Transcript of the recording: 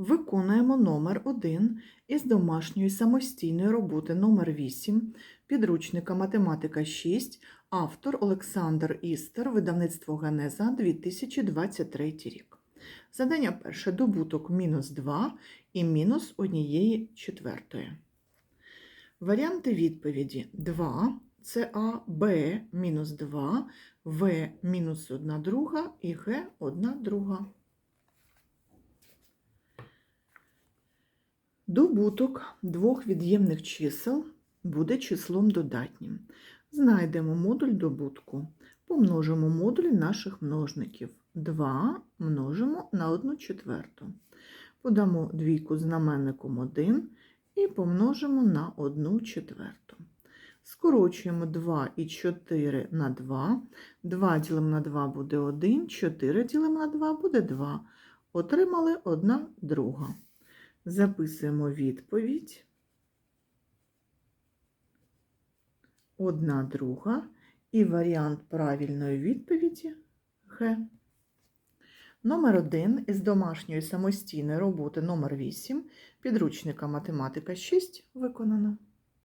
Виконуємо номер 1 із домашньої самостійної роботи номер 8 підручника математика 6, автор Олександр Істер, видавництво Генеза 2023 рік. Задання перше добуток мінус 2 і мінус 1 четвертої. Варіанти відповіді 2 це А, Б мінус 2, В мінус 1 друга і Г 1 друга. Добуток двох від'ємних чисел буде числом додатнім. Знайдемо модуль добутку. Помножимо модулі наших множників. 2 множимо на 1 четверту. Подамо двійку знаменником 1 і помножимо на 1 четверту. Скорочуємо 2 і 4 на 2. 2 ділимо на 2 буде 1, 4 ділимо на 2 буде 2. Отримали 1 друга. Записуємо відповідь. Одна друга і варіант правильної відповіді Г. Номер 1 із домашньої самостійної роботи номер 8 підручника математика 6 виконано.